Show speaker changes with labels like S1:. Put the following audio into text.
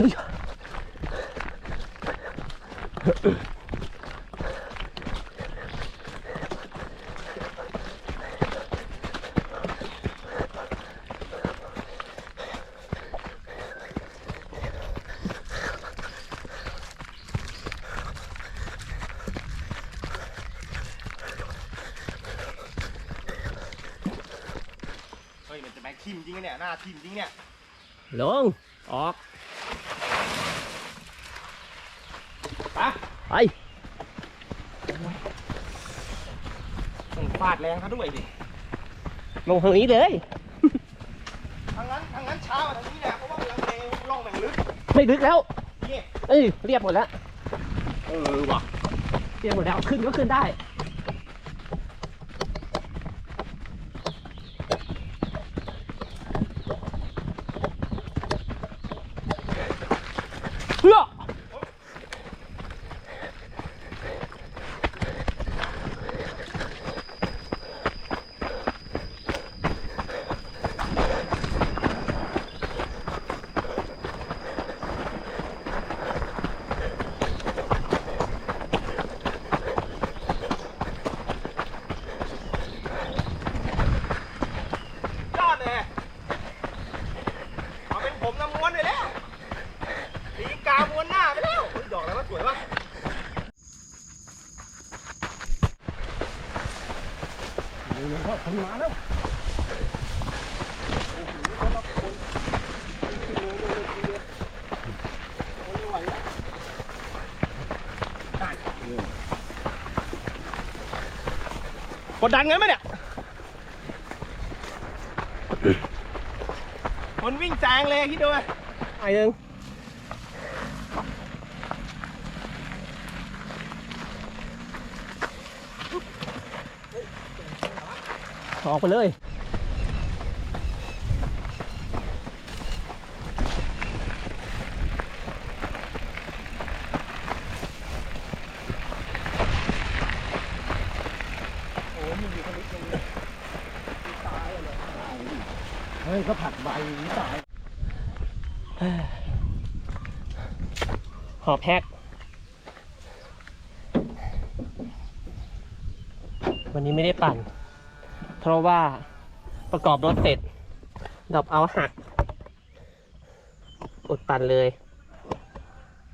S1: เฮ้ยมันจะแบกทิมจริงนะเนี่ยหน้าทิมจริงเนี่ย
S2: ลง ออก
S1: ไป
S2: ไป
S1: ต้องฟาดแรงเขาด้วยดิ
S2: ลงทางนี้เลย
S1: ทางนั้นทางนั้นช้ากว่าทางนี้แหละเพราะว่าลังเลล่องแม่งลึก
S2: ไม่ลึกแล้ว
S1: นี่
S2: เอ้ยเรียบหมดแล้ว
S1: เออว่ะ
S2: เรียบหมดแล้วขึ้นก็ขึ้นได้ เฮ้ย
S1: ยอดเลยเอาเป็นผมนะม้วนไปแล้วตีกาม้วนหน้าไปแล้วเฮ้ยดอกอะไรวะสวยวะ กดดันไงไหมเนี่ย คนวิ่งแซงเลยคิดดูไหม
S2: ไอ้หนึ่ง ออกไปเลย
S1: เฮ้ยเขาผัดใบตาย
S2: หอบแพ็กวันนี้ไม่ได้ปั่น เพราะว่าประกอบรถเสร็จดรอปเอาหัก อดปั่นเลย